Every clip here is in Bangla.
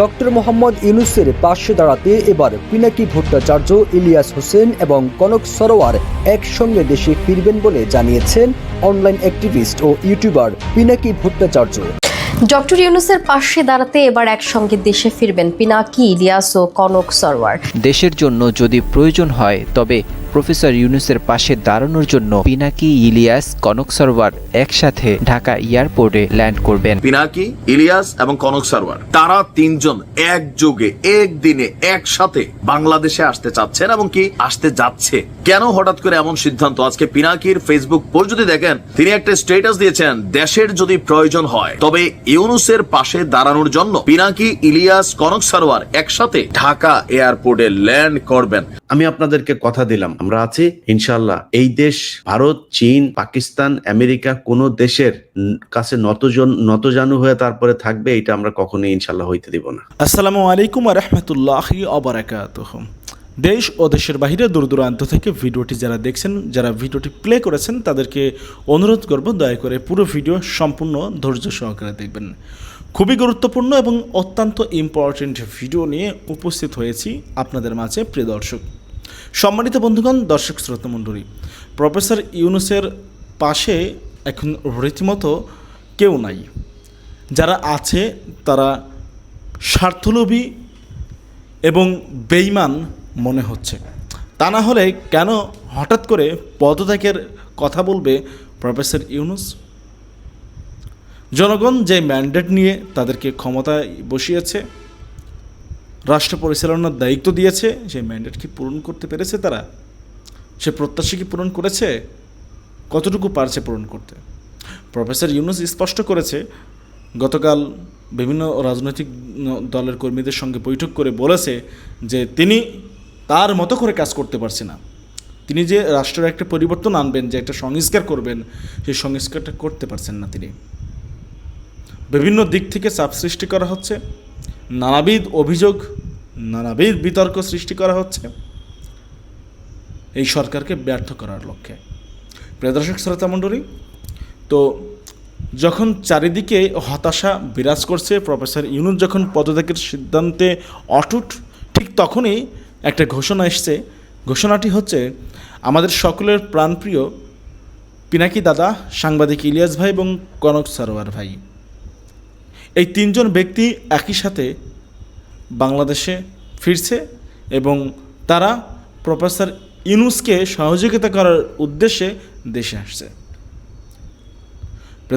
ডক্টর মোহাম্মদ ইউনুসের পাশে দাঁড়াতে এবার পিনাকি ভট্টাচার্য ইলিয়াস হোসেন এবং কনক সরোয়ার একসঙ্গে দেশে ফিরবেন বলে জানিয়েছেন অনলাইন অ্যাক্টিভিস্ট ও ইউটিউবার পিনাকি ভট্টাচার্য। ডক্টর ইউনুসের পাশে দাঁড়াতে এবার একসঙ্গে দেশে ফিরবেন পিনাকি ইলিয়াস ও কনক সরওয়ার দেশের জন্য যদি প্রয়োজন হয় তবে প্রফেসর ইউনুসের পাশে দাঁড়ানোর জন্য পিনাকি ইলিয়াস কনক সরোয়ার একসাথে ঢাকা এয়ারপোর্টে ল্যান্ড করবেন। পিনাকি ইলিয়াস এবং কনক সারওয়ার তারা তিনজন একযোগে একদিনে একসাথে বাংলাদেশে আসতে চাচ্ছেন এবং কি আসতে যাচ্ছে। কেন হঠাৎ করে এমন সিদ্ধান্ত? আজকে পিনাকির ফেসবুক পোস্ট যদি দেখেন তিনি একটা স্ট্যাটাস দিয়েছেন দেশের যদি প্রয়োজন হয় তবে ইউনুসের পাশে দাঁড়ানোর জন্য পিনাকি ইলিয়াস কনক সারওয়ার একসাথে ঢাকা এয়ারপোর্টে ল্যান্ড করবেন। আমি আপনাদেরকে কথা দিলাম। আমরা আছি ইনশাল্লাহ এই দেশ, ভারত, চীন, পাকিস্তান, আমেরিকা, কোন দেশের কাছে নতজন নতজানু হয়ে তারপরে থাকবে, এটা আমরা কখনোই ইনশাল্লাহ হইতে দিব না। আসসালামু আলাইকুম রহমতুল্লাহি অবরাকাতুহ দেশ ও দেশের বাইরে দূর দূরান্ত থেকে ভিডিওটি যারা দেখছেন, যারা ভিডিওটি প্লে করেছেন, তাদেরকে অনুরোধ করব, দয়া করে পুরো ভিডিও সম্পূর্ণ ধৈর্য সহকারে দেখবেন। খুবই গুরুত্বপূর্ণ এবং অত্যন্ত ইম্পর্টেন্ট ভিডিও নিয়ে উপস্থিত হয়েছি আপনাদের মাঝে, প্রিয় দর্শক। সম্মানিত বন্ধুগণ, দর্শক শ্রোতা মণ্ডলী প্রফেসর ইউনুসের পাশে এখন রীতিমতো কেউ নাই। যারা আছে, তারা স্বার্থলোভী এবং বেইমান মনে হচ্ছে। তা না হলে কেন হঠাৎ করে পদত্যাগের কথা বলবে প্রফেসর ইউনুস? জনগণ যে ম্যান্ডেট নিয়ে তাদেরকে ক্ষমতায় বসিয়েছে রাষ্ট্র পরিচালনার দায়িত্ব দিয়েছে সেই ম্যান্ডেট কি পূরণ করতে পেরেছে তারা, সে প্রত্যাশা কি পূরণ করেছে, কতটুকু পারছে পূরণ করতে? প্রফেসর ইউনুস স্পষ্ট করেছে, গতকাল বিভিন্ন রাজনৈতিক দলের কর্মীদের সঙ্গে বৈঠক করে বলেছে যে তিনি তার মতো করে কাজ করতে পারছে না। তিনি যে রাষ্ট্রের একটা পরিবর্তন আনবেন, যে একটা সংস্কার করবেন সেই সংস্কারটা করতে পারছেন না তিনি। বিভিন্ন দিক থেকে চাপ সৃষ্টি করা হচ্ছে। নানাবিধ অভিযোগ, নানাবিধ বিতর্ক সৃষ্টি করা হচ্ছে। এই সরকারকে ব্যর্থ করার লক্ষ্যে। প্রিয় দর্শক, শ্রোতা মণ্ডলী, তো যখন চারিদিকে হতাশা বিরাজ করছে, প্রফেসর ইউনুস যখন পদত্যাগের সিদ্ধান্তে অটুট, ঠিক তখনই একটা ঘোষণা এসছে। ঘোষণাটি হচ্ছে, আমাদের সকলের প্রাণপ্রিয় পিনাকি দাদা, সাংবাদিক ইলিয়াস ভাই এবং কনক সারোয়ার ভাই। এই তিনজন ব্যক্তি একই সাথে বাংলাদেশে ফিরছে এবং তারা প্রফেসর ইউনুসকে সহযোগিতা করার উদ্দেশ্যে দেশে আসছে।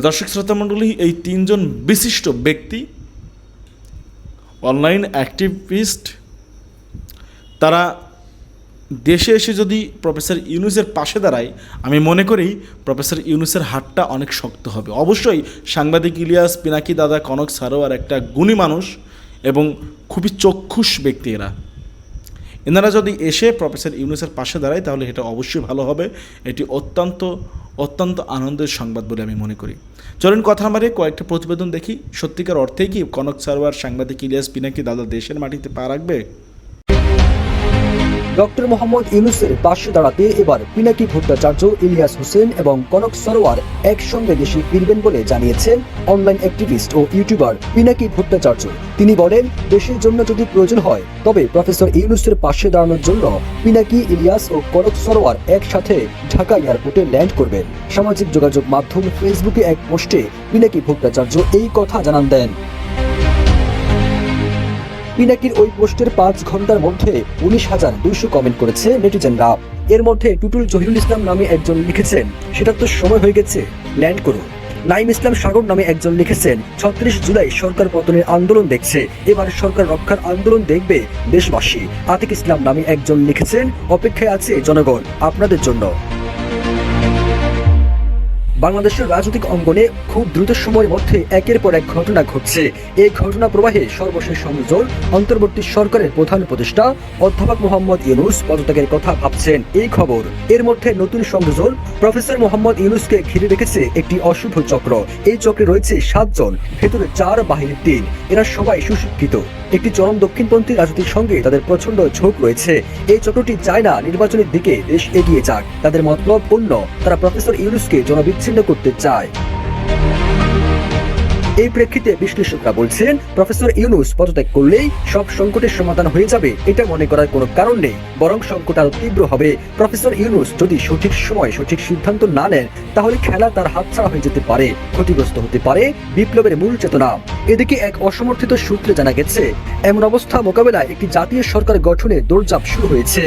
দর্শক, শ্রোতা মণ্ডলী, এই তিনজন বিশিষ্ট ব্যক্তি, অনলাইন অ্যাক্টিভিস্ট, তারা দেশে এসে যদি প্রফেসর ইউনুসের পাশে দাঁড়ায়, আমি মনে করি প্রফেসর ইউনুসের হাতটা অনেক শক্ত হবে। অবশ্যই সাংবাদিক ইলিয়াস, পিনাকি দাদা, কনক সারোয়ার একটা গুণী মানুষ এবং খুবই চক্ষুষ ব্যক্তি এরা। এনারা যদি এসে প্রফেসর ইউনুসের পাশে দাঁড়ায়, তাহলে এটা অবশ্যই ভালো হবে। এটি অত্যন্ত অত্যন্ত আনন্দের সংবাদ বলে আমি মনে করি। চলুন কথা মারে কয়েকটা প্রতিবেদন দেখি। সত্যিকার অর্থেই কি কনক সারোয়ার, সাংবাদিক ইলিয়াস, পিনাকি দাদা দেশের মাটিতে পা রাখবে? ডক্টর মোহাম্মদ ইউনুসের পাশে দাঁড়াতে এবার পিনাকি ভট্টাচার্য, ইলিয়াস হোসেন এবং কনক সরোয়ার একসঙ্গে দেশে ফিরবেন বলে জানিয়েছেন অনলাইন অ্যাক্টিভিস্ট ও ইউটিউবার পিনাকি ভট্টাচার্য। তিনি বলেন, দেশের জন্য যদি প্রয়োজন হয়, তবে প্রফেসর ইউনুসের পাশে দাঁড়ানোর জন্য পিনাকি, ইলিয়াস ও কনক সরোয়ার একসাথে ঢাকা এয়ারপোর্টে ল্যান্ড করবেন। সামাজিক যোগাযোগ মাধ্যম ফেসবুকে এক পোস্টে পিনাকি ভট্টাচার্য এই কথা জানান দেন। পিনাকির ওই পোস্টের পাঁচ ঘণ্টার মধ্যে উনিশ হাজার দুইশো কমেন্ট করেছে নেটিজেনরা। এর মধ্যে টুটুল জহিরুল ইসলাম নামে একজন লিখেছেন, সেটা তো সময় হয়ে গেছে ল্যান্ড করুন নাইম ইসলাম সাগর নামে একজন লিখেছেন, ছত্রিশ জুলাই সরকার পতনের আন্দোলন দেখছে, এবার সরকার রক্ষার আন্দোলন দেখবে দেশবাসী। আতিক ইসলাম নামে একজন লিখেছেন, অপেক্ষায় আছে জনগণ, আপনাদের জন্য। বাংলাদেশের রাজনৈতিক অঙ্গনে খুব দ্রুত সময়ের মধ্যে একের পর এক ঘটনা ঘটছে। এই ঘটনা প্রবাহে সর্বশেষ সংযোজন অন্তর্বর্তী সরকারের প্রধান উপদেষ্টা অধ্যাপক মোহাম্মদ ইউনুস পদত্যাগের কথা ভাবছেন। এই খবর, এর মধ্যে নতুন সংযোজন প্রফেসর মোহাম্মদ ইউনুসকে ঘিরে রেখেছে একটি অশুভ চক্র। এই চক্রে রয়েছে সাতজন, ভেতরে চার বাহিনীর তিন। এরা সবাই সুশিক্ষিত। একটি চরম দক্ষিণপন্থী রাজনীতির সঙ্গে তাদের প্রচণ্ড ঝোঁক রয়েছে। এই চক্রটি চায় না নির্বাচনের দিকে দেশ এগিয়ে যাক। তাদের মতলব অন্য। তারা প্রফেসর ইউনুসকে জনবিচ্ছিন্ন করতে চায়। এই প্রেক্ষিতে বিশ্লেষকরা বলছেন, প্রফেসর ইউনুস পদত্যাগ করলেই সব সংকটের সমাধান হয়ে যাবে, এটা মনে করার কোনো কারণ নেই, বরং সংকট আরও তীব্র হবে। প্রফেসর ইউনুস যদি সঠিক সময় সঠিক সিদ্ধান্ত না নেন, তাহলে খেলা তার হাতছাড়া হয়ে যেতে পারে, ক্ষতিগ্রস্ত হতে পারে বিপ্লবের মূল চেতনা। এদিকে এক অসমর্থিত সূত্রে জানা গেছে, এমন অবস্থা মোকাবেলায় একটি জাতীয় সরকার গঠনে দৌড়ঝাঁপ শুরু হয়েছে।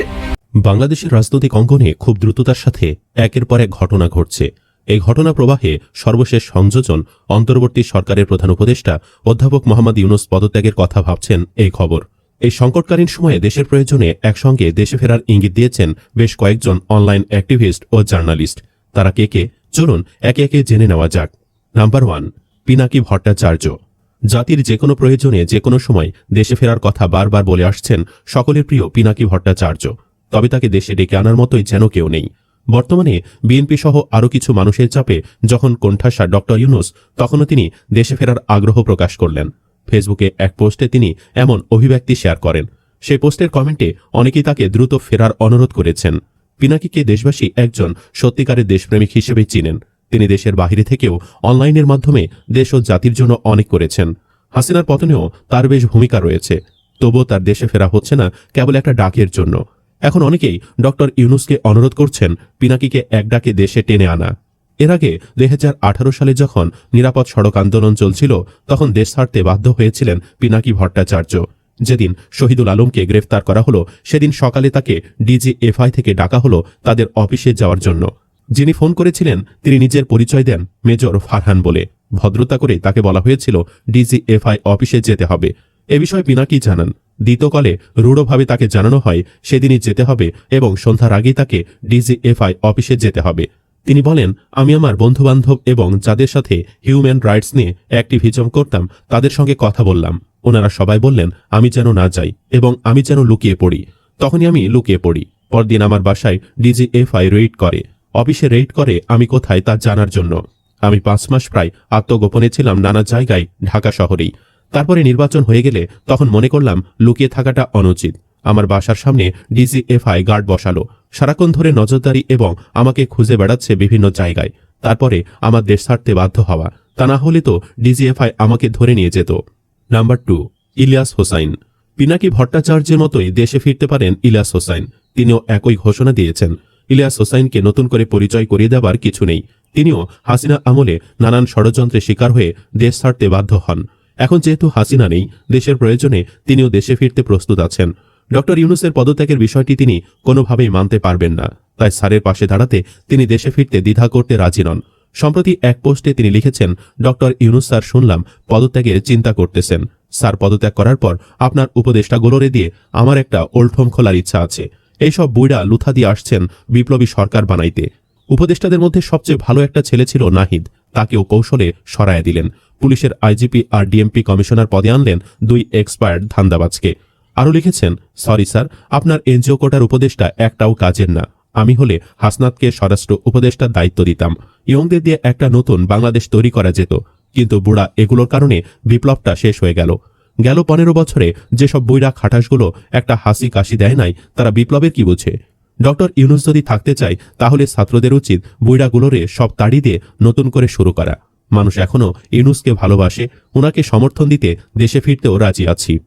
বাংলাদেশের রাজনৈতিক অঙ্গনে খুব দ্রুততার সাথে একের পর এক ঘটনা ঘটছে। এই ঘটনা প্রবাহে সর্বশেষ সংযোজন অন্তর্বর্তী সরকারের প্রধান উপদেষ্টা অধ্যাপক মোহাম্মদ ইউনুস পদত্যাগের কথা ভাবছেন এই খবর। এই সংকটকালীন সময়ে দেশের প্রয়োজনে একসঙ্গে দেশে ফেরার ইঙ্গিত দিয়েছেন বেশ কয়েকজন অনলাইন অ্যাক্টিভিস্ট ও জার্নালিস্ট। তারা কে কে? চলুন একে একে জেনে নেওয়া যাক। Number one, Pinaki Bhattacharya. জাতির যে কোনো প্রয়োজনে যে কোনো সময় দেশে ফেরার কথা বারবার বলে আসছেন সকলের প্রিয় পিনাকি ভট্টাচার্য। তবে তাকে দেশে ডেকে আনার মতোই যেন কেউ নেই। বর্তমানে বিএনপি সহ আরও কিছু মানুষের চাপে যখন কোণঠাসা ডক্টর ইউনুস, তখনও তিনি দেশে ফেরার আগ্রহ প্রকাশ করলেন। ফেসবুকে এক পোস্টে তিনি এমন অভিব্যক্তি শেয়ার করেন। সেই পোস্টের কমেন্টে অনেকেই তাকে দ্রুত ফেরার অনুরোধ করেছেন। পিনাকিকে দেশবাসী একজন সত্যিকারের দেশপ্রেমিক হিসেবে চিনেন। তিনি দেশের বাহিরে থেকেও অনলাইনের মাধ্যমে দেশ ও জাতির জন্য অনেক করেছেন। হাসিনার পতনেও তার বেশ ভূমিকা রয়েছে। তবুও তার দেশে ফেরা হচ্ছে না কেবল একটা ডাকের জন্য। এখন অনেকেই ডক্টর ইউনুসকে অনুরোধ করছেন পিনাকিকে এক ডাকে দেশে টেনে আনা। এর আগে দুই হাজার আঠারো সালে যখন নিরাপদ সড়ক আন্দোলন চলছিল, তখন দেশ ছাড়তে বাধ্য হয়েছিলেন পিনাকি ভট্টাচার্য। যেদিন শহীদুল আলমকে গ্রেফতার করা হলো, সেদিন সকালে তাকে ডিজিএফআই থেকে ডাকা হলো তাদের অফিসে যাওয়ার জন্য। যিনি ফোন করেছিলেন, তিনি নিজের পরিচয় দেন মেজর ফারহান বলে। ভদ্রতা করে তাকে বলা হয়েছিল, ডিজিএফআই অফিসে যেতে হবে। এ বিষয়ে পিনাকি জানান। দ্বিতীয় কলে রূঢ়ভাবে তাকে জানানো হয়, সেদিনই যেতে হবে এবং সন্ধ্যার আগেই তাকে ডিজিএফআই অফিসে যেতে হবে। তিনি বলেন, আমি আমার বন্ধুবান্ধব এবং যাদের সাথে হিউম্যান রাইটস নিয়ে অ্যাক্টিভিজম করতাম, তাদের সঙ্গে কথা বললাম। ওনারা সবাই বললেন, আমি যেন না যাই এবং আমি যেন লুকিয়ে পড়ি। তখনই আমি লুকিয়ে পড়ি। পরদিন আমার বাসায় ডিজিএফআই রেইড করে। অফিসে রেইড করে আমি কোথায় তা জানার জন্য। আমি পাঁচ মাস প্রায় আত্মগোপনে ছিলাম নানা জায়গায়, ঢাকা শহরেই। তারপরে নির্বাচন হয়ে গেলে তখন মনে করলাম লুকিয়ে থাকাটা অনুচিত। আমার বাসার সামনে ডিজিএফআই গার্ড বসালো। সারাক্ষণ ধরে নজরদারি এবং আমাকে খুঁজে বেড়াচ্ছে বিভিন্ন জায়গায়। তারপরে আমার দেশ ছাড়তে বাধ্য হওয়া। তা না হলে তো ডিজিএফআই আমাকে ধরে নিয়ে যেত। Number two, Elias Hossain. Pinaki ভট্টাচার্যের মতোই দেশে ফিরতে পারেন ইলিয়াস হোসাইন। তিনিও একই ঘোষণা দিয়েছেন। ইলিয়াস হোসাইনকে নতুন করে পরিচয় করিয়ে দেবার কিছু নেই। তিনিও হাসিনা আমলে নানান ষড়যন্ত্রের শিকার হয়ে দেশ ছাড়তে বাধ্য হন। এখন যেহেতু হাসিনা নেই, দেশের প্রয়োজনে তিনিও দেশে ফিরতে প্রস্তুত আছেন। ডক্টর ইউনুসের পদত্যাগের বিষয়টি তিনি কোনোভাবেই মানতে পারবেন না। তাই স্যারের পাশে দাঁড়াতে তিনি দেশে ফিরতে দ্বিধা করতে রাজি নন। সম্প্রতি এক পোস্টে তিনি লিখেছেন, ডক্টর ইউনুস স্যার শুনলাম, পদত্যাগের চিন্তা করতেছেন। স্যার পদত্যাগ করার পর আপনার উপদেষ্টা গোলরে দিয়ে আমার একটা ওল্ড খোলার ইচ্ছা আছে। এইসব বুইড়া লুথা দিয়ে আসছেন বিপ্লবী সরকার বানাইতে। উপদেষ্টাদের মধ্যে সবচেয়ে ভালো একটা ছেলে ছিল নাহিদ। তাকেও কৌশলে সরায়া দিলেন। পুলিশের আইজিপি আর ডিএমপি কমিশনার পদে আনলেন দুই এক্সপায়ার্ড ধান্দাবাজকে। আরও লিখেছেন, সরি স্যার, আপনার এনজিও কোটার উপদেষ্টা একটাও কাজের না। আমি হলে হাসনাতকে স্বরাষ্ট্র উপদেষ্টার দায়িত্ব দিতাম। ইয়ংদের দিয়ে একটা নতুন বাংলাদেশ তৈরি করা যেত। কিন্তু বুড়া এগুলোর কারণে বিপ্লবটা শেষ হয়ে গেল। গেল পনেরো বছরে যেসব বইরা খাটাসগুলো একটা হাসি কাশি দেয় নাই, তারা বিপ্লবের কি বুঝে? ডক্টর ইউনুস যদি থাকতে চায়, তাহলে ছাত্রদের উচিত বুইড়াগুলোরে সব তাড়ি দিয়ে নতুন করে শুরু করা। মানুষ এখনও ইউনুসকে ভালোবাসে ওনাকে সমর্থন দিতে দেশে ফিরতেও রাজি আছি।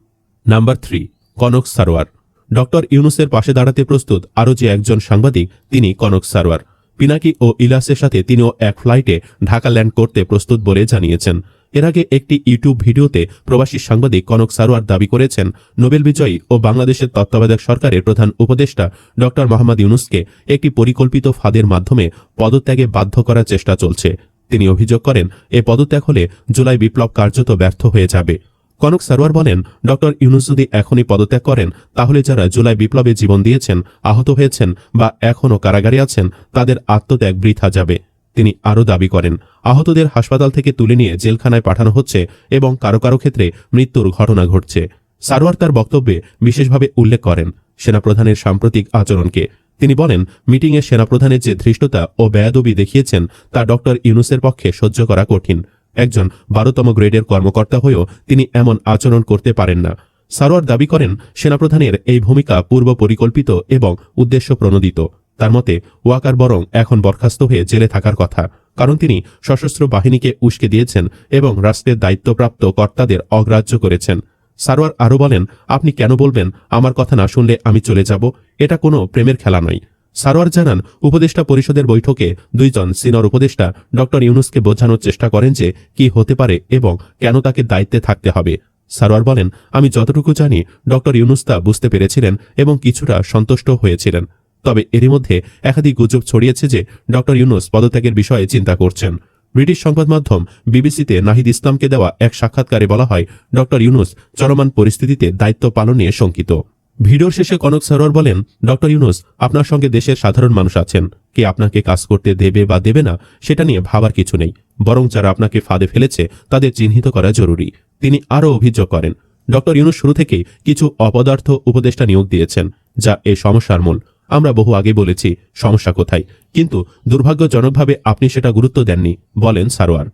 Number three, Kanak Sarwar. Doctor ইউনুসের পাশে দাঁড়াতে প্রস্তুত আরও যে একজন সাংবাদিক, তিনি কনক সারোয়ার। পিনাকি ও ইলাসের সাথে তিনিও এক ফ্লাইটে ঢাকা ল্যান্ড করতে প্রস্তুত বলে জানিয়েছেন। এর আগে একটি ইউটিউব ভিডিওতে প্রবাসী সাংবাদিক কনক সারোয়ার দাবি করেছেন, নোবেল বিজয়ী ও বাংলাদেশের তত্ত্বাবধায়ক সরকারের প্রধান উপদেষ্টা ডক্টর মোহাম্মদ ইউনুসকে একটি পরিকল্পিত ফাঁদের মাধ্যমে পদত্যাগে বাধ্য করার চেষ্টা চলছে। তিনি অভিযোগ করেন, এ পদত্যাগ হলে জুলাই বিপ্লব কার্যত ব্যর্থ হয়ে যাবে। কনক সারোয়ার বলেন ডক্টর ইউনুস যদি এখনই পদত্যাগ করেন, তাহলে যারা জুলাই বিপ্লবে জীবন দিয়েছেন, আহত হয়েছেন বা এখনও কারাগারে আছেন, তাদের আত্মত্যাগ বৃথা যাবে। তিনি আরও দাবি করেন, আহতদের হাসপাতাল থেকে তুলে নিয়ে জেলখানায় পাঠানো হচ্ছে এবং কারও কারও ক্ষেত্রে মৃত্যুর ঘটনা ঘটছে। সারোয়ার তার বক্তব্যে বিশেষভাবে উল্লেখ করেন, সেনাপ্রধানের সাম্প্রতিক আচরণকে তিনি বলেন, মিটিংয়ে সেনাপ্রধানের যে ধৃষ্টতা ও ব্যয়াদবি দেখিয়েছেন, তা ডক্টর ইউনুসের পক্ষে সহ্য করা কঠিন। একজন বারোতম গ্রেডের কর্মকর্তা হয়েও তিনি এমন আচরণ করতে পারেন না। সারোয়ার দাবি করেন, সেনাপ্রধানের এই ভূমিকা পূর্ব পরিকল্পিত এবং উদ্দেশ্য প্রণোদিত। তার মতে, ওয়াকার বরং এখন বরখাস্ত হয়ে জেলে থাকার কথা। কারণ তিনি সশস্ত্র বাহিনীকে উস্কে দিয়েছেন এবং রাষ্ট্রের দায়িত্বপ্রাপ্ত কর্তাদের অগ্রাহ্য করেছেন। সারোয়ার আরও বলেন, আপনি কেন বলবেন? আমার কথা না শুনলে আমি চলে যাব। এটা কোনো প্রেমের খেলা নয়। সারোয়ার জানান, উপদেষ্টা পরিষদের বৈঠকে দুইজন সিনর উপদেষ্টা ডক্টর ইউনুসকে বোঝানোর চেষ্টা করেন যে কি হতে পারে এবং কেন তাকে দায়িত্বে থাকতে হবে। সারোয়ার বলেন, আমি যতটুকু জানি, ডক্টর ইউনুস তা বুঝতে পেরেছিলেন এবং কিছুটা সন্তুষ্ট হয়েছিলেন। তবে এরই মধ্যে একাধিক গুজব ছড়িয়েছে যে ডক্টর ইউনুস পদত্যাগের বিষয়ে চিন্তা করছেন। ব্রিটিশ সংবাদ মাধ্যম বিবিসিতে নাহিদ ইসলামকে দেওয়া এক সাক্ষাৎকারে বলা হয়, ডক্টর ইউনুস চলমান পরিস্থিতিতে দায়িত্ব পালনে শঙ্কিত। ভিডিওর শেষে কনক সরোয়ার বলেন, ডক্টর ইউনুস, আপনার সঙ্গে দেশের সাধারণ মানুষ আছেন। কে আপনাকে কাজ করতে দেবে বা দেবে না, সেটা নিয়ে ভাবার কিছু নেই। বরং যারা আপনাকে ফাঁদে ফেলেছে, তাদের চিহ্নিত করা জরুরি। তিনি আরও অভিযোগ করেন, ডক্টর ইউনুস শুরু থেকেই কিছু অপদার্থ উপদেষ্টা নিয়োগ দিয়েছেন, যা এ সমস্যার মূল। আমরা বহু আগে বলেছি, সমস্যা কোথায়? কিন্তু দুর্ভাগ্যজনকভাবে আপনি সেটা গুরুত্ব দেননি, বলেন সারোয়ার।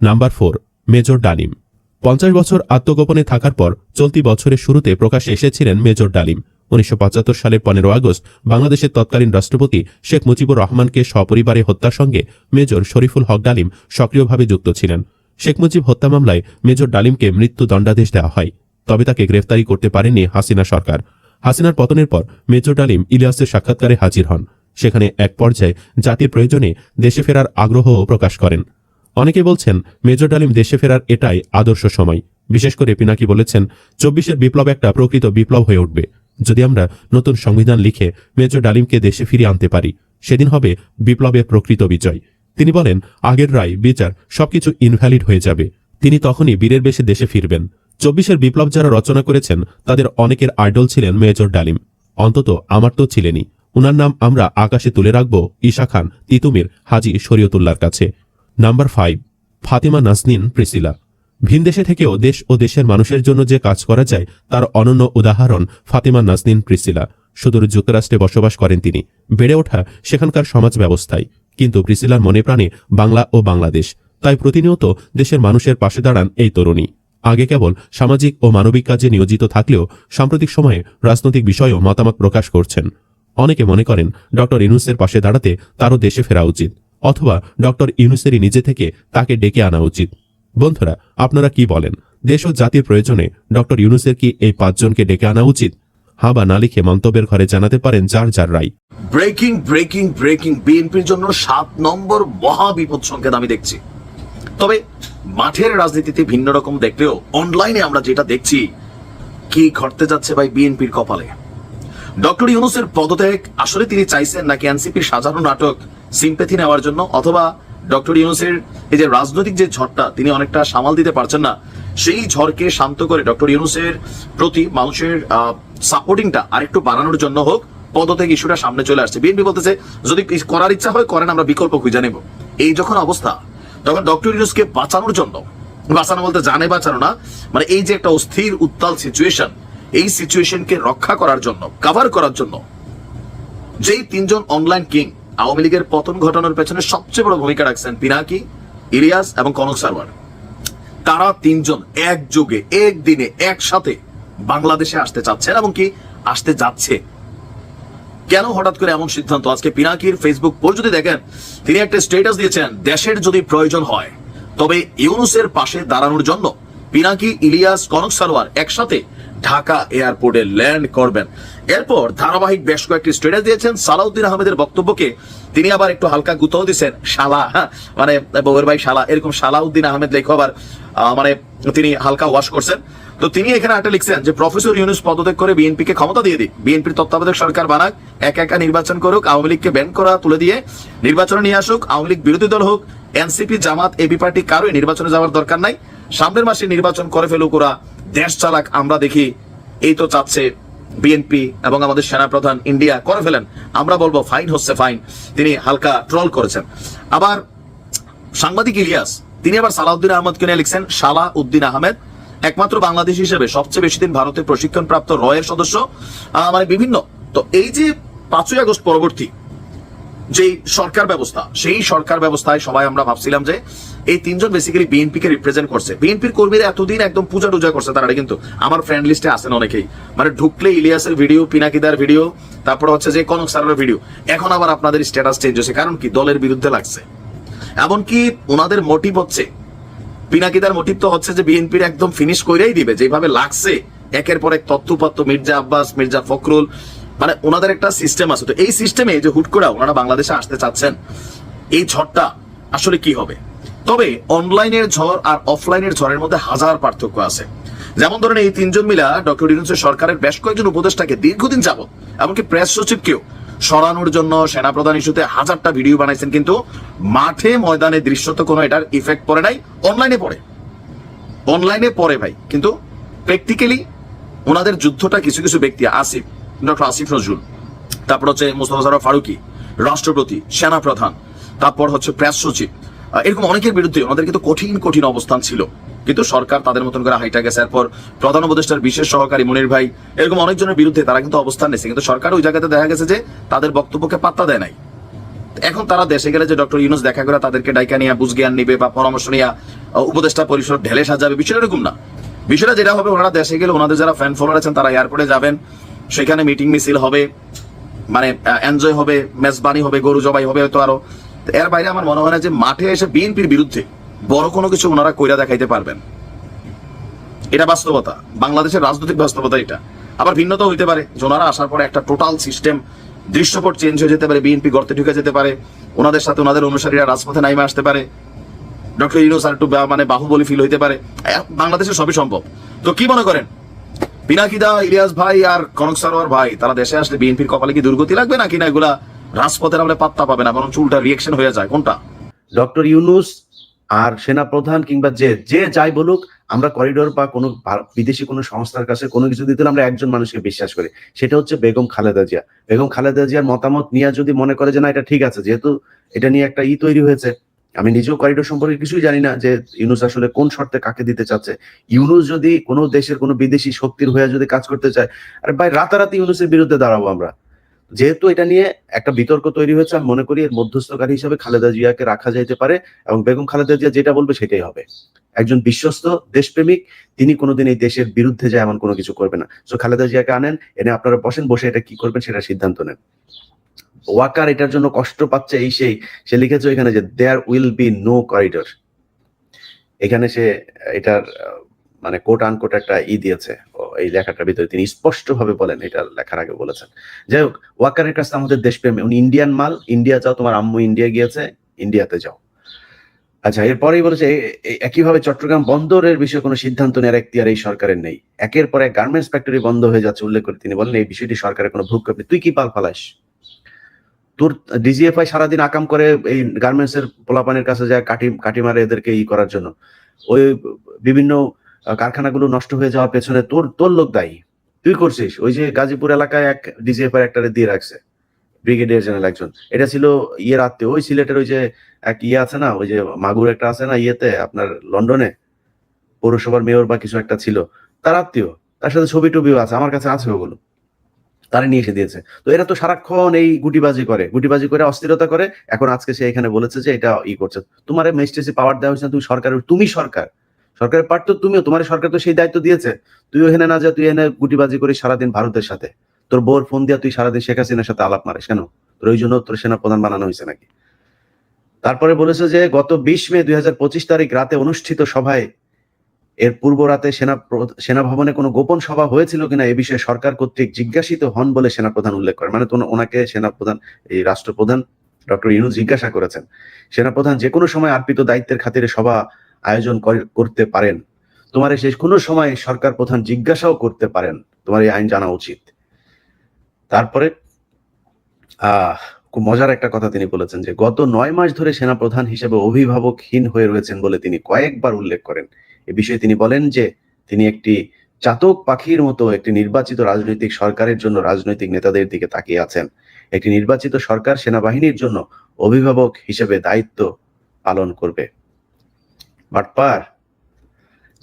নাম্বার ফোর, মেজর ডালিম। পঞ্চাশ বছর আত্মগোপনে থাকার পর চলতি বছরের শুরুতে প্রকাশ্যে এসেছিলেন মেজর ডালিম। উনিশশো সালের পনেরো আগস্ট বাংলাদেশের তৎকালীন রাষ্ট্রপতি শেখ মুজিবুর রহমানকে সপরিবারে হত্যার সঙ্গে মেজর শরীফুল হক ডালিম সক্রিয়ভাবে যুক্ত ছিলেন। শেখ মুজিব হত্যা মামলায় মেজর ডালিমকে মৃত্যু দণ্ডাদেশ দেওয়া হয়, তবে তাকে গ্রেফতারি করতে পারেনি হাসিনা সরকার। হাসিনার পতনের পর মেজর ডালিম ইলিয়াসের সাক্ষাৎকারে হাজির হন। সেখানে এক পর্যায়ে জাতির প্রয়োজনে দেশে ফেরার আগ্রহও প্রকাশ করেন। অনেকে বলছেন, মেজর ডালিম দেশে ফেরার এটাই আদর্শ সময়। বিশেষ করে পিনাকি বলেছেন, চব্বিশের বিপ্লব একটা প্রকৃত বিপ্লব হয়ে উঠবে। যদি আমরা নতুন সংবিধান লিখে মেজর ডালিমকে দেশে ফিরিয়ে আনতে পারি, সেদিন হবে বিপ্লবের প্রকৃত বিজয়। তিনি বলেন, আগের রায়, বিচার সবকিছু ইনভ্যালিড হয়ে যাবে। তিনি তখনই বীরের বেশে দেশে ফিরবেন। চব্বিশের বিপ্লব যারা রচনা করেছেন, তাদের অনেকের আইডল ছিলেন মেজর ডালিম। অন্তত আমার তো ছিলেনই। উনার নাম আমরা আকাশে তুলে রাখব ঈশা খান, তিতুমির, হাজি শরীয়তুল্লার কাছে। Number five Fatima Nasnin Priscilla. ভিনদেশে থেকেও দেশ ও দেশের মানুষের জন্য যে কাজ করা যায়, তার অনন্য উদাহরণ ফাতিমা নাসনিন প্রিসিলা। সুদূর যুক্তরাষ্ট্রে বসবাস করেন তিনি। বেড়ে ওঠা সেখানকার সমাজ ব্যবস্থায়। কিন্তু প্রিসিলার মনে প্রাণে বাংলা ও বাংলাদেশ। তাই প্রতিনিয়ত দেশের মানুষের পাশে দাঁড়ান এই তরুণী। আগে কেবল সামাজিক ও মানবিক কাজে নিয়োজিত থাকলেও সাম্প্রতিক সময়ে রাজনৈতিক বিষয়েও মতামত প্রকাশ করছেন। অনেকে মনে করেন ডক্টর ইউনুসের পাশে দাঁড়াতে তারও দেশে ফেরা উচিত, অথবা ডক্টর ইউনুসেরই নিজে থেকে তাকে ডেকে আনা উচিত। বন্ধুরা, আপনারা কি বলেন? দেশ ও জাতির প্রয়োজনে ডক্টর ইউনুসের কি এই পাঁচজনকে ডেকে আনা উচিত? হ্যাঁ বা না লিখে মন্তব্যের ঘরে জানাতে পারেন যার যার রায়। ব্রেকিং ব্রেকিং ব্রেকিং বিএনপির জন্য সাত নম্বর মহা বিপদ সংকেত আমি দেখছি। তবে মাঠের রাজনীতিতে ভিন্ন রকম দেখলেও অনলাইনে আমরা যেটা দেখছি, কি ঘটতে যাচ্ছে ভাই বিএনপির কপালে? ডক্টর ইউনুসের পদত্যাগ আসলে তিনি চাইছেন নাকি এনসিপির সাজানো নাটক সিম্পেথি নেওয়ার জন্য, অথবা ডক্টর ইউনুসের এই যে রাজনৈতিক যে ঝড়টা, তিনি অনেকটা সামাল দিতে পারছেন না। সেই ঝড়কে শান্ত করে ডক্টর ইউনুসের প্রতি মানুষের সাপোর্টিংটা আরেকটু বাড়ানোর জন্য হোক, পদত্যাগ ইস্যুটা সামনে চলে আসছে। বিএনপি বলতেছে, যদি করার ইচ্ছা হয়, করেন, আমরা বিকল্প খুঁজে নেব। এই যখন অবস্থা, তখন ডক্টর ইউনুসকে বাঁচানোর জন্য, বাঁচানো বলতে জানে বাঁচানো না মানে এই যে একটা অস্থির, উত্তাল সিচুয়েশন এই সিচুয়েশনকে রক্ষা করার জন্য কভার করার জন্য যেই তিনজন অনলাইন কিং আওয়ামী লীগের পতন ঘটানোর পেছনে সবচেয়ে বড় ভূমিকা রাখছেন পিনাকি, ইলিয়াস এবং কনক সারওয়ার। তারা তিনজন একযোগে, একদিনে, একসাথে বাংলাদেশে আসতে চাচ্ছেন এবং কি আসতে যাচ্ছে। কেন হঠাৎ করে এমন সিদ্ধান্ত? আজকে পিনাকির ফেসবুক পোস্ট যদি দেখেন, তিনি একটা স্টেটাস দিয়েছেন, দেশের যদি প্রয়োজন হয়, তবে ইউনুসের পাশে দাঁড়ানোর জন্য পিনাকি, ইলিয়াস, কনক সারোয়ার একসাথে ঢাকা এয়ারপোর্টে ল্যান্ড করবেন। এরপর ধারাবাহিক বেশ কয়েকটি স্ট্যাটাস দিয়েছেন সালাউদ্দিন আহমেদের বক্তব্যকে। তিনি আবার একটু হালকা গুতাও দিয়েছেন। শালা হ্যাঁ, মানে বউয়ের ভাই শালা এরকম সালাউদ্দিন আহমেদ লেখো আবার মানে তিনি হালকা ওয়াশ করছেন। তো তিনি এখানে একটা লিখছেন যে প্রফেসর ইউনুস পদত্যাগ করে বিএনপি কে ক্ষমতা দিয়ে দিক। বিএনপির তত্ত্বাবধায়ক সরকার বানাক একা একা নির্বাচন করুক আওয়ামী লীগকে ব্যান করা তুলে দিয়ে নির্বাচনে নিয়ে আসুক আওয়ামী লীগ বিরোধী দল হোক এনসিপি জামাত এবি পার্টি কারোই নির্বাচনে যাওয়ার দরকার নাই। সামনের মাসে নির্বাচন করে ফেলুক ওরা। দেশ চালাক আমরা দেখি, এই তো চাচ্ছে বিএনপি এবং আমাদের সেনা প্রধান ইন্ডিয়া, করে ফেলেন। আমরা বলব ফাইন হচ্ছে ফাইন তিনি হালকা ট্রল করেছেন। আবার সাংবাদিক ইলিয়াস, তিনি আবার সালাউদ্দিন আহমদকে নিয়ে লিখছেন সালা উদ্দিন আহমেদ একমাত্র বাংলাদেশ হিসেবে সবচেয়ে বেশি দিন ভারতে প্রশিক্ষণ প্রাপ্ত রয়ের সদস্য মানে বিভিন্ন। তো এই যে পাঁচই আগস্ট পরবর্তী যে সরকার ব্যবস্থা, সেই সরকার ব্যবস্থায় সবাই আমরা ভাবছিলাম যে এই তিনজন বেসিক্যালি বিএনপি কে রিপ্রেজেন্ট করছে। বিএনপির কর্মীরা এতদিন একদম পূজা টুজা করছে তারা, কিন্তু আমার ফ্রেন্ড লিস্টে আছেন অনেকেই। মানে ঢুকলে ইলিয়াসের ভিডিও পিনাকিদার ভিডিও তারপর হচ্ছে যে কনক সারের ভিডিও এখন আবার আপনাদের স্ট্যাটাস চেঞ্জ হয়েছে, কারণ কি? দলের বিরুদ্ধে লাগছে। এমনকি ওনাদের মোটিভ হচ্ছে। পিনাকিদার মোটিভ তো হচ্ছে যে বিএনপির একদম ফিনিশ করেই দিবে। যেভাবে লাগছে, একের পর এক তত্ত্বপাত্র মির্জা আব্বাস, মির্জা ফখরুল মানে ওনাদের একটা সিস্টেম আছে। তো এই সিস্টেমে যে হুট করে ওনারা বাংলাদেশে আসতে চাচ্ছেন, এই ঝড়টা আসলে কি হবে? তবে অনলাইনের ঝড় আর অফলাইনের ঝড়ের মধ্যে হাজার পার্থক্য আছে। যেমন ধরেন এই তিনজন মিলা ডক্টর ইউনুসের সরকারের বেশ কয়েকজন উপদেষ্টাকে দীর্ঘদিন যাবত এমনকি প্রেস সচিবকেও সরানোর জন্য সেনাপ্রধান ইস্যুতে হাজারটা ভিডিও বানাইছেন, কিন্তু মাঠে ময়দানে দৃশ্যত কোনো এটার ইফেক্ট পড়ে নাই অনলাইনে পড়ে। অনলাইনে পড়ে ভাই, কিন্তু প্র্যাকটিক্যালি ওনাদের যুদ্ধটা কিছু কিছু ব্যক্তি আসিফ ডক্টর আসিফ নজরুল। তারপর হচ্ছে মুস্তফা সরোয়ার ফারুকি, রাষ্ট্রপতি, সেনাপ্রধান, তারপর হচ্ছে প্রেস সচিব। এরকম অনেকের বিরুদ্ধে ওনাদের কিন্তু কঠিন কঠিন অবস্থান ছিল। কিন্তু সরকার তাদের মতন করে হাইটা গেছে। এরপর প্রধান উপদেষ্টার বিশেষ সহকারী মনির ভাই, এরকম অনেকজনের বিরুদ্ধে তারা কিন্তু অবস্থান নিয়েছে। কিন্তু সরকার ওই জায়গাতে দেখা গেছে যে তাদের বক্তব্যকে পাত্তা দেয় নাই। এখন তারা দেশে গেলে যে ডক্টর ইউনুস দেখা করে তাদেরকে ডাইকা নিয়ে বুঝজ্ঞান নিবে বা পরামর্শ নিয়ে উপদেষ্টা পরিষদ ঢেলে সাজাবে বিষয়টা এরকম না। বিষয়টা যেটা হবে, ওনারা দেশে গেলে ওনাদের যারা ফ্যান ফলোয়ার আছেন, তারা এয়ারপোর্টে যাবেন। সেখানে মিটিং মিছিল হবে মানে এনজয় হবে, মেজবানি হবে, গরু জবাই হবে হয়তো আরও। এর বাইরে আমার মনে হয় না যে মাঠে এসে বিএনপির বিরুদ্ধে বড় কোনো কিছু ওনারা কইরা দেখাইতে পারবেন। এটা বাস্তবতা। বাংলাদেশের রাজনৈতিক বাস্তবতা এটা। আবার ভিন্নতা হইতে পারে যে ওনারা আসার পরে একটা টোটাল সিস্টেম, দৃশ্যপট চেঞ্জ হয়ে যেতে পারে, বিএনপি গর্তে ঢুকে যেতে পারে, ওনাদের সাথে ওনাদের অনুসারীরা রাজপথে নাইমে আসতে পারে, ডক্টর ইউনুস আর একটু মানে বাহুবলী ফিল হইতে পারে। বাংলাদেশে সবই সম্ভব। তো কি মনে করেন? পিনাকিদা ইলিয়াস ভাই আর কনক সরোয়ার ভাই, তারা দেশে আসলে বিএনপির কপালে কি দুর্গতি লাগবে নাকি না এগুলা রাজপথের আমলে পাত্তা পাবে না, বরং চুলটা রিয়েকশন হয়ে যায়? কোনটা? ডক্টর ইউনুস আর সেনাপ্রধান কিংবা যে যে যাই বলুক, আমরা করিডোর বা কোনো বিদেশি কোনো সংস্থার কাছে কোনো কিছু দিতে আমরা একজন মানুষকে বিশ্বাস করি। সেটা হচ্ছে বেগম খালেদা জিয়া। বেগম খালেদা জিয়ার মতামত নিয়ে যদি মনে করে যে না, এটা ঠিক আছে, যেহেতু এটা নিয়ে একটা ই তৈরি হয়েছে আমি নিজেও করিডোর সম্পর্কে কিছুই জানি না যে ইউনুস আসলে কোন শর্তে কাকে দিতে চাচ্ছে। ইউনুস যদি কোনো দেশের, কোনো বিদেশি শক্তির হয়ে যদি কাজ করতে চায়, আরে ভাই রাতারাতি ইউনুসের বিরুদ্ধে দাঁড়াবো আমরা। যেহেতু এটা নিয়ে একটা বিতর্ক তৈরি হয়েছে, আমি মনে করি এর মধ্যস্থকারী হিসাবে খালেদা জিয়াকে রাখা যাইতে পারে এবং বেগম খালেদা জিয়া যেটা বলবে সেটাই হবে। একজন বিশ্বস্ত দেশপ্রেমিক, তিনি কোনোদিন এই দেশের বিরুদ্ধে যায় এমন কোনো কিছু করবে না। সো খালেদা জিয়াকে আনেন, এনে আপনারা বসেন, বসে এটা কি করবেন সেটা সিদ্ধান্ত নেন। ওয়াকার এটার জন্য কষ্ট পাচ্ছে এই সেই, সে লিখেছে এখানে যে there will be no corridor এখানে সে এটার মানে কোট আনকোট একটা ই দিয়েছে এই লেখাটার ভিতরে। তিনি স্পষ্ট ভাবে বলেন, এটা লেখার আগে বলেছেন। যাই হোক, ওয়াকারের কাছে আমাদের দেশপ্রেম, উনি ইন্ডিয়ান মাল ইন্ডিয়া যাও, তোমার আম্মু ইন্ডিয়া গিয়েছে ইন্ডিয়াতে যাও। আচ্ছা এরপরেই বলেছে একইভাবে চট্টগ্রাম বন্দরের বিষয়ে কোনো সিদ্ধান্ত নেওয়ার এখতিয়ার এই সরকারের নেই। একের পর এক গার্মেন্টস ফ্যাক্টরি বন্ধ হয়ে যাচ্ছে, উল্লেখ করে তিনি বলেন, এই বিষয়টি সরকারের কোনো ভূক্ষেপ নেই। তুই কি পাল ফালাস? তোর ডিজিএফআই সারাদিন আকাম করে এই গার্মেন্টস এর পোলাপানের কাছে যায় কাটি কাটি মারে এদেরকে ই করার জন্য। ওই বিভিন্ন কারখানাগুলো নষ্ট হয়ে যাওয়ার পেছনে তোর তোর লোক দায়ী। তুই করছিস? ওই যে গাজীপুর এলাকায় এক ডিজিএফআই একটা দিয়ে রাখছে। ব্রিগেডিয়ার জেনারেল একজন। এটা ছিল ইয়ের আত্মীয়। ওই সিলেটের ওই যে এক ইয়ে আছে না, ওই যে মাগুর একটা আছে না ইয়েতে, আপনার লন্ডনে, পৌরসভার মেয়র বা কিছু একটা ছিল। তার আত্মীয়। তার সাথে ছবি টবিও আছে। আমার কাছে আছে ওগুলো। তারা নিয়ে এসে দিয়েছে। তো এরা তো সারাক্ষণ এই গুটিবাজি করে। গুটিবাজি করে, অস্থিরতা করে। এখন আজকে সে এখানে বলেছে যে এটা ই করছে। তোমার ম্যাজিস্ট্রেসি পাওয়ার দেওয়া হয়েছে তুমি সরকারের, তুমি সরকার। সরকারের পার্ট তো তুমিও, তোমার সরকার তো সেই দায়িত্ব দিয়েছে। তুই এখানে না যা, তুই এনে গুটিবাজি করে সারাদিন ভারতের সাথে। তোর বোর ফোন দিয়া তুই সারাদিন শেখ হাসিনার সাথে আলাপ মারিস কেন? তোর ওই জন্য তোর সেনা প্রধান বানানো হয়েছে নাকি? তারপরে বলেছে যে গত বিশ মে দুই হাজার পঁচিশ তারিখ রাতে অনুষ্ঠিত সভায় এর পূর্ব রাতে সেনা সেনা ভবনে কোনো গোপন সভা হয়েছিল কিনা এ বিষয়ে সরকার কর্তৃক জিজ্ঞাসিত হন বলে সেনাপ্রধান উল্লেখ করে মানে ওনাকে সেনাপ্রধান, এই রাষ্ট্রপ্রধান ডক্টর ইনু জিজ্ঞাসা করেছেন। সেনাপ্রধান, যে কোনো সময় আর্পিত দায়িত্বের খাতিরে সভা আয়োজন করতে পারেন। তোমার শেষ কোনো সময় সরকার প্রধান জিজ্ঞাসাও করতে পারেন। তোমার এই আইন জানা উচিত। তারপরে আহ খুব মজার একটা কথা তিনি বলেছেন যে, গত নয় মাস ধরে সেনাপ্রধান হিসেবে অভিভাবকহীন হয়ে রয়েছেন বলে তিনি কয়েকবার উল্লেখ করেন। এ বিষয়ে তিনি বলেন যে তিনি একটি চাতক পাখির মতো একটি নির্বাচিত রাজনৈতিক সরকারের জন্য রাজনৈতিক নেতাদের দিকে তাকিয়ে আছেন। একটি নির্বাচিত সরকার সেনাবাহিনীর জন্য অভিভাবক হিসেবে দায়িত্ব পালন করবে। বাটপার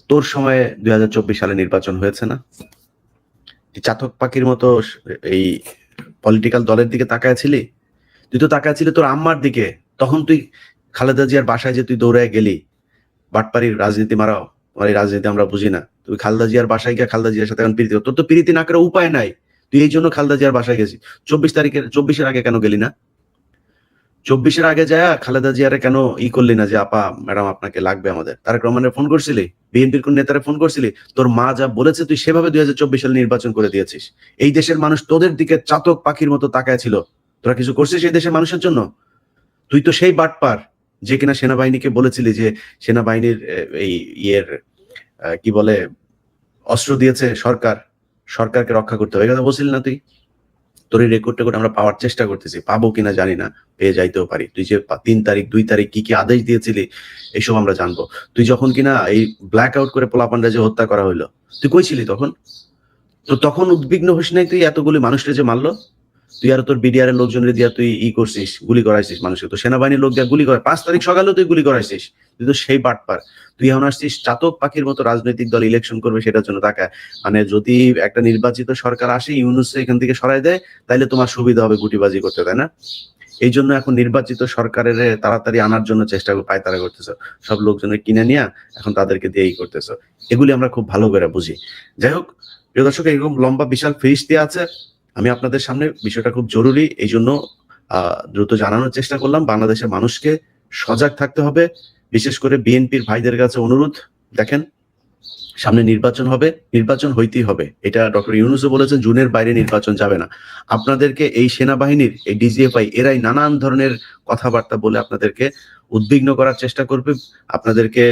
তোর সময়ে দুই হাজার চব্বিশ সালে নির্বাচন হয়েছে না? চাতক পাখির মতো এই পলিটিক্যাল দলের দিকে তাকায় ছিলি? তুই তো তাকায় ছিলি তোর আম্মার দিকে। তখন তুই খালেদা জিয়ার বাসায় যে তুই দৌড়ায় গেলি, বাটপাড়ির রাজনীতি মারাও তোমার এই রাজনীতি আমরা বুঝি না। তুই খালদা জিয়ার বাসায় গিয়ে খালদা জিয়ার সাথে এখন প্রীতি তোর তো প্রীতি না করে উপায় নাই। তুই এই জন্য খালদা জিয়ার বাসায় গেছিস। চব্বিশ তারিখের, চব্বিশের আগে কেন গেলি না? চব্বিশের আগে যায় খালেদা জিয়ারে কেন ই করলি না যে, আপা, ম্যাডাম, আপনাকে লাগবে আমাদের তারেক রহমানের ফোন করছিলি? বিএনপির কোন নেতারে ফোন করছিলি? তোর মা যা বলেছে, তুই সেভাবে দুই হাজার চব্বিশ সালে নির্বাচন করে দিয়েছিস। এই দেশের মানুষ তোদের দিকে চাতক পাখির মতো তাকায় ছিল। তোরা কিছু করছিস এই দেশের মানুষের জন্য? তুই তো সেই বাটপার। যে কিনা সেনাবাহিনীকে বলেছিলি যে সেনাবাহিনীর এই ইয়ের কি বলে, অস্ত্র দিয়েছে সরকার, সরকারকে রক্ষা করতে হবে। কথা বলছিলি না তুই? তোর এই রেকর্ড টেকর্ড আমরা পাওয়ার চেষ্টা করতেছি। পাবো কিনা জানি না, পেয়ে যাইতেও পারি। তুই যে তিন তারিখ, দুই তারিখ কি কি আদেশ দিয়েছিলি, এইসব আমরা জানব। তুই যখন কিনা এই ব্ল্যাক আউট করে পোলাপানরা যে হত্যা করা হইল, তুই কইছিলি তখন? তো তখন উদ্বিগ্ন হইস নাই তুই এতগুলি মানুষকে যে মারলো? তুই আর তোর বিডিআর এর লোকজনের দিয়া তুই ই করছিস, গুলি করাইছিস মানুষকে। তো সেনাবাহিনীর লোক দিয়া গুলি করে, পাঁচ তারিখ সকালেও তুই গুলি করাইছিস। তুই তো সেই বাটপার তুই এখন আসছিস চাতক পাখির মতো রাজনৈতিক দল ইলেকশন করবে সেটার জন্য তাকায় মানে যদি একটা নির্বাচিত সরকার আসে ইউনুস এখান থেকে সরাই দেয়, তাইলে তোমার সুবিধা হবে গুটিবাজি করতে, তাই না? এই জন্য এখন নির্বাচিত সরকারের তাড়াতাড়ি আনার জন্য চেষ্টা পায়তারা করতেছো। সব লোকজনের কিনে নিয়ে এখন তাদেরকে দিয়েই করতেছো। এগুলি আমরা খুব ভালো করে বুঝি। যাই হোক, প্রিয় দর্শক, এরকম লম্বা, বিশাল ফিরিস্তি আছে। আমি আপনাদের সামনে বিষয়টা খুব জরুরি, এই জন্য দ্রুত জানানোর চেষ্টা করলাম। বাংলাদেশের মানুষকে সজাগ থাকতে হবে। বিশেষ করে বিএনপির ভাইদের কাছে অনুরোধ, দেখেন, সামনে নির্বাচন হবে, নির্বাচন হইতেই হবে। এটা ডক্টর ইউনুসও বলেছেন, জুনের বাইরে নির্বাচন যাবে না। আপনাদেরকে এই সেনাবাহিনীর, এই ডিজিএফআই, এরাই নানান ধরনের কথাবার্তা বলে আপনাদেরকে উদ্বিগ্ন করার চেষ্টা করবে। আপনাদেরকে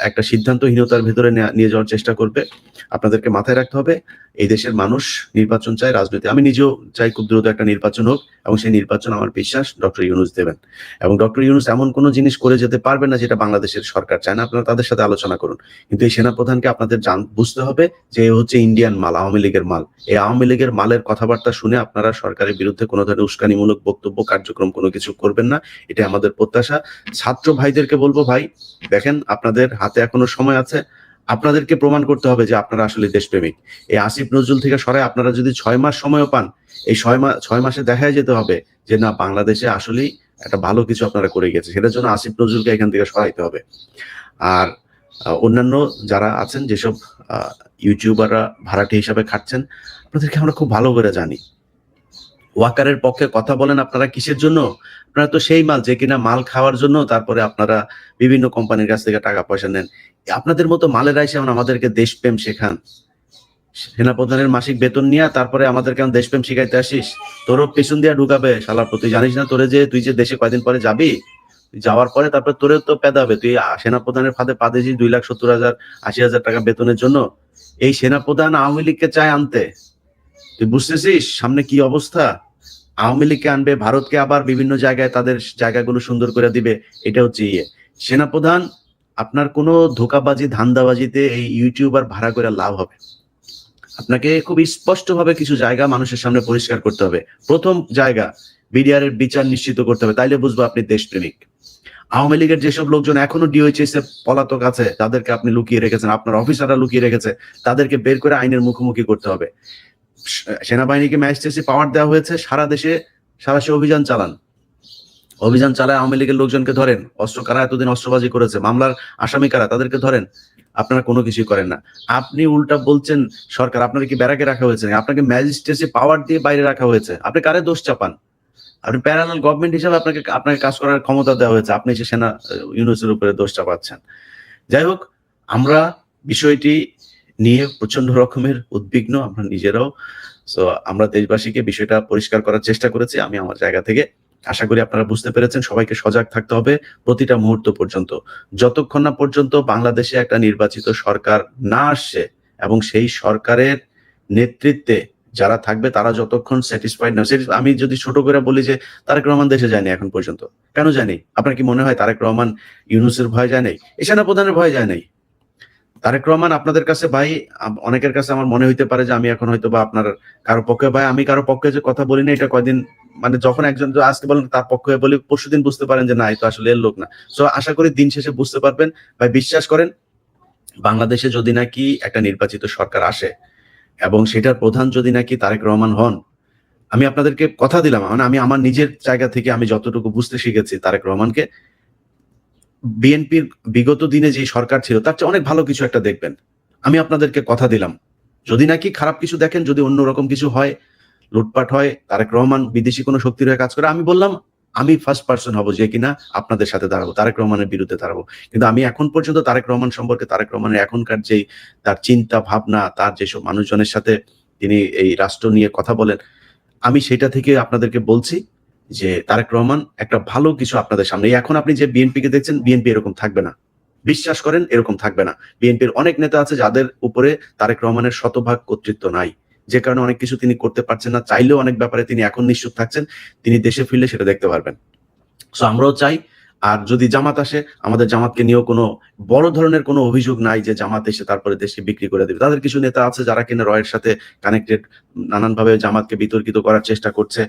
একটা সিদ্ধান্তহীনতার ভেতরে নেয়া- যাওয়ার চেষ্টা করবে। আপনাদেরকে মাথায় রাখতে হবে, এই দেশের মানুষ নির্বাচন চায় রাজনীতি। আমি নিজেও চাই খুব দ্রুত একটা নির্বাচন হোক, এবং সেই নির্বাচন আমার বিশ্বাস ডক্টর ইউনুস দেবেন। এবং ডক্টর ইউনুস এমন কোনো জিনিস করে যেতে পারবে না যেটা বাংলাদেশের সরকার চায় না। আপনারা তাদের সাথে আলোচনা করুন। কিন্তু এই সেনাপ্রধানকে আপনাদের জান বুঝতে হবে যে হচ্ছে ইন্ডিয়ান মাল, আওয়ামী লীগের মাল। এই আওয়ামী লীগের মালের কথাবার্তা শুনে আপনারা সরকারের বিরুদ্ধে কোনো ধরনের উস্কানিমূলক বক্তব্য, কার্যক্রম কোনো কিছু করবেন না। এটা আমাদের প্রত্যাশা। ছাত্র ভাইদেরকে বলব, ভাই, দেখেন আপনাদের হাতে এখনও সময় আছে, আপনাদেরকে প্রমাণ করতে হবে যে আপনারা আসলে দেশপ্রেমিক। এই আসিফ নজরুল থেকে সরাই আপনারা যদি ছয় মাস সময়ও পান, এই ছয় মাস ছয় মাসে দেখা যেতে হবে যে না, বাংলাদেশে আসলেই একটা ভালো কিছু আপনারা করে গেছে। সেটার জন্য আসিফ নজরুলকে এখান থেকে সরাইতে হবে। আর অন্যান্য যারা আছেন, যেসব ইউটিউবাররা ভাড়াটি হিসাবে খাটছেন, আপনাদেরকে আমরা খুব ভালো করে জানি। ওয়াকারের পক্ষে কথা বলেন আপনারা কিসের জন্য? আপনারা তো সেই মাল, যে কিনা মাল খাওয়ার জন্য তারপরে আপনারা বিভিন্ন কোম্পানির কাছ থেকে টাকা পয়সা নেন। আপনাদের মতো মালের এসে এখন আমাদেরকে দেশপ্রেম শেখান। সেনাপ্রধানের মাসিক বেতন নিয়ে তারপরে আমাদের কেমন দেশপ্রেম শিখাইতে আসিস। তোরও পেছন দিয়া ঢুকাবে। শালার প্রতি জানিস না তোরে যে তুই যে দেশে কয়দিন পরে যাবি? যাওয়ার পরে তারপরে তোরে তো পেদা হবে। তুই সেনাপ্রধানের ফাঁদে পা দুই লাখ সত্তর হাজার, আশি হাজার টাকা বেতনের জন্য। এই সেনাপ্রধান আওয়ামী লীগকে চায় আনতে। তুই বুঝতেছিস সামনে কি অবস্থা? আওয়ামী লীগকে আনবে, ভারতকে আবার বিভিন্ন জায়গায় তাদের জায়গাগুলো সুন্দর করে দিবে, এটা হচ্ছে ইয়ে। সেনাপ্রধান, আপনার কোনো ধোকাবাজি, ধান্দাবাজিতে এই ইউটিউবার ভাড়া করে লাভ হবে। আপনাকে খুব স্পষ্টভাবে কিছু জায়গা মানুষের সামনে পরিষ্কার করতে হবে। প্রথম জায়গা বিডিআর এর বিচার নিশ্চিত করতে হবে, তাইলে বুঝব আপনি দেশপ্রেমিক। আওয়ামী লীগের যেসব লোকজন এখনও ডিওএইচএস এ পলাতক আছে, তাদেরকে আপনি লুকিয়ে রেখেছেন, আপনার অফিসাররা লুকিয়ে রেখেছে, তাদেরকে বের করে আইনের মুখোমুখি করতে হবে। সেনাবাহিনীকে ম্যাজিস্ট্রেসি পাওয়ার দেওয়া হয়েছে, সারা দেশে সারা দেশে অভিযান চালান। অভিযান চালায় আওয়ামী লীগের লোকজনকে ধরেন, অস্ত্র কারা এতদিন অস্ত্রবাজি করেছে, মামলার আসামি কারা, তাদেরকে ধরেন, আপনারা কোনো কিছুই করেন না। আপনি উল্টা বলছেন, সরকার, আপনার কি ব্যারাকে রাখা হয়েছে আপনাকে ম্যাজিস্ট্রেসি পাওয়ার দিয়ে বাইরে রাখা হয়েছে। আপনি কারে দোষ চাপান? আপনি প্যারালাল গভর্নমেন্ট হিসাবে আপনাকে আপনাকে কাজ করার ক্ষমতা দেওয়া হয়েছে, আপনি সে সেনা ইউনিভার্সিটির উপরে দোষ চাপাচ্ছেন। যাই হোক, আমরা বিষয়টি নিয়ে প্রচণ্ড রকমের উদ্বিগ্ন আমরা নিজেরাও। সো আমরা দেশবাসীকে বিষয়টা পরিষ্কার করার চেষ্টা করেছি। আমি আমার জায়গা থেকে আশা করি আপনারা বুঝতে পেরেছেন, সবাইকে সজাগ থাকতে হবে প্রতিটা মুহূর্ত পর্যন্ত। যতক্ষণ না পর্যন্ত বাংলাদেশে একটা নির্বাচিত সরকার না আসছে এবং সেই সরকারের নেতৃত্বে যারা থাকবে, তারা যতক্ষণ স্যাটিসফাইড না আমি যদি ছোট করে বলি যে তারেক রহমান দেশে যায়নি এখন পর্যন্ত। কেন জানি আপনার কি মনে হয় তারেক রহমান ইউনুসের ভয় যায় নাই? এশানা প্রধানের ভয় যায় নাই? তারেক রহমান আপনাদের কাছে ভাই অনেকের কাছে আমার মনে হইতে পারে যে আমি এখন হয়তো বা আপনার কারও পক্ষে, ভাই আমি কারও পক্ষে যে কথা বলি না এটা কয়দিন মানে যখন একজন আজকে বলেন তার পক্ষে বলি, পরশুদিন বুঝতে পারেন যে না এই তো আসলে এর লোক না। সো আশা করি দিন শেষে বুঝতে পারবেন। ভাই বিশ্বাস করেন, বাংলাদেশে যদি নাকি একটা নির্বাচিত সরকার আসে এবং সেটার প্রধান যদি নাকি তারেক রহমান হন, আমি আপনাদেরকে কথা দিলাম। মানে আমি আমার নিজের জায়গা থেকে আমি যতটুকু বুঝতে শিখেছি তারেক রহমানকে বিএনপির বিগত দিনে যে সরকার ছিল, তার চেয়ে অনেক ভালো কিছু একটা দেখবেন। আমি আপনাদেরকে কথা দিলাম। যদি নাকি খারাপ কিছু দেখেন, যদি অন্যরকম কিছু হয়, লুটপাট হয়, তারেক রহমান বিদেশি কোনো শক্তির হয়ে কাজ করে, আমি বললাম, আমি ফার্স্ট পার্সন হব যে কিনা আপনাদের সাথে দাঁড়াবো, তারেক রহমানের বিরুদ্ধে দাঁড়াবো। কিন্তু আমি এখন পর্যন্ত তারেক রহমান সম্পর্কে, তারেক রহমানের এখনকার যেই তার চিন্তা, ভাবনা, তার যেসব মানুষজনের সাথে তিনি এই রাষ্ট্র নিয়ে কথা বলেন, আমি সেটা থেকে আপনাদেরকে বলছি যে তারেক রহমান একটা ভালো কিছু আপনাদের সামনে। এখন আপনি যে বিএনপি কে দেখছেন, বিএনপি এরকম থাকবে না। বিশ্বাস করেন, এরকম থাকবে না। বিএনপির অনেক নেতা আছে যাদের উপরে তারেক রহমানের শতভাগ কর্তৃত্ব নাই। যে কারণে অনেক কিছু তিনি করতে পারছেন না। চাইলেও অনেক ব্যাপারে তিনি এখন নিশ্চুপ থাকছেন। তিনি দেশে ফিরলে সেটা দেখতে পারবেন। সো আমরাও চাই। আর যদি জামাত আসে, আমাদের জামাতকে নিয়েও কোনো বড় ধরনের কোনো অভিযোগ নাই যে জামাত এসে তারপরে দেশকে বিক্রি করে দেবে। তাদের কিছু নেতা আছে যারা কিনা রয়ের সাথে কানেক্টেড নানানভাবে জামাতকে বিতর্কিত করার চেষ্টা করছে।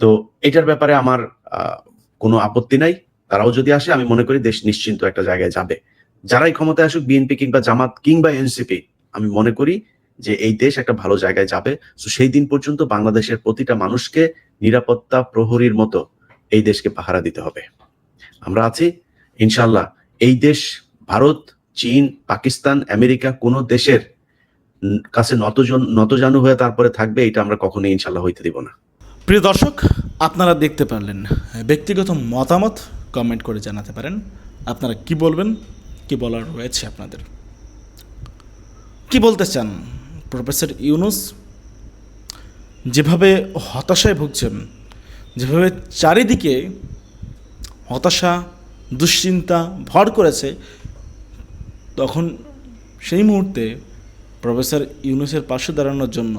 তো এটার ব্যাপারে আমার কোনো আপত্তি নাই। তারাও যদি আসে, আমি মনে করি দেশ নিশ্চিন্ত একটা জায়গায় যাবে। যারাই ক্ষমতায় আসুক, বিএনপি কিংবা জামাত কিংবা এনসিপি, আমি মনে করি যে এই দেশ একটা ভালো জায়গায় যাবে। তো সেই দিন পর্যন্ত বাংলাদেশের প্রতিটা মানুষকে নিরাপত্তা প্রহরীর মতো এই দেশকে পাহারা দিতে হবে। আমরা আছি ইনশাল্লাহ এই দেশ, ভারত, চীন, পাকিস্তান, আমেরিকা, কোনো দেশের কাছে নতজন নতজানু হয়ে তারপরে থাকবে, এটা আমরা কখনোই ইনশাল্লাহ হইতে দিব না। প্রিয় দর্শক, আপনারা দেখতে পারলেন, ব্যক্তিগত মতামত কমেন্ট করে জানাতে পারেন। আপনারা কি বলবেন, কি বলার রয়েছে আপনাদের? কি বলতে চান, প্রফেসর ইউনুস? যেভাবে হতাশায় ভুগছেন, যেভাবে চারিদিকে হতাশা, দুশ্চিন্তা ভর করেছে, তখন সেই মুহূর্তে প্রফেসর ইউনুসের পাশে দাঁড়ানোর জন্য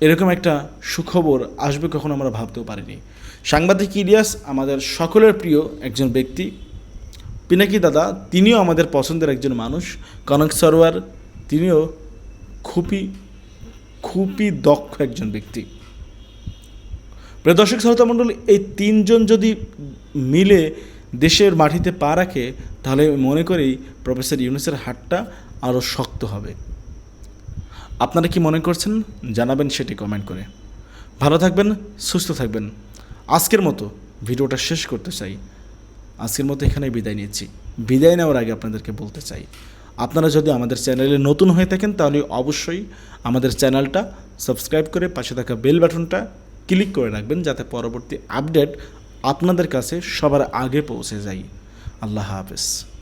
এরকম একটা সুখবর আসবে কখনো আমরা ভাবতেও পারিনি। সাংবাদিক ইলিয়াস আমাদের সকলের প্রিয় একজন ব্যক্তি। পিনাকি দাদা, তিনিও আমাদের পছন্দের একজন মানুষ। কনক সরোয়ার, তিনিও খুবই খুবই দক্ষ একজন ব্যক্তি। প্রিয় দর্শক, শ্রোতা মণ্ডলী, এই তিনজন যদি মিলে দেশের মাটিতে পা রাখে, তাহলে মনে করি প্রফেসর ইউনুসের হাতটা আরও শক্ত হবে। আপনারা কি মনে করছেন? জানাবেন সেটি কমেন্ট করে। ভালো থাকবেন, সুস্থ থাকবেন। আজকের মতো ভিডিওটা শেষ করতে চাই। আজকের মতো এখানে বিদায় নিচ্ছি। বিদায় নেওয়ার আগে আপনাদেরকে বলতে চাই, আপনারা যদি আমাদের চ্যানেলে নতুন হয়ে থাকেন, তাহলে অবশ্যই আমাদের চ্যানেলটা সাবস্ক্রাইব করে পাশে থাকা বেল বাটনটা ক্লিক করে রাখবেন, যাতে পরবর্তী আপডেট আপনাদের কাছে সবার আগে পৌঁছে যায়। আল্লাহ হাফেজ।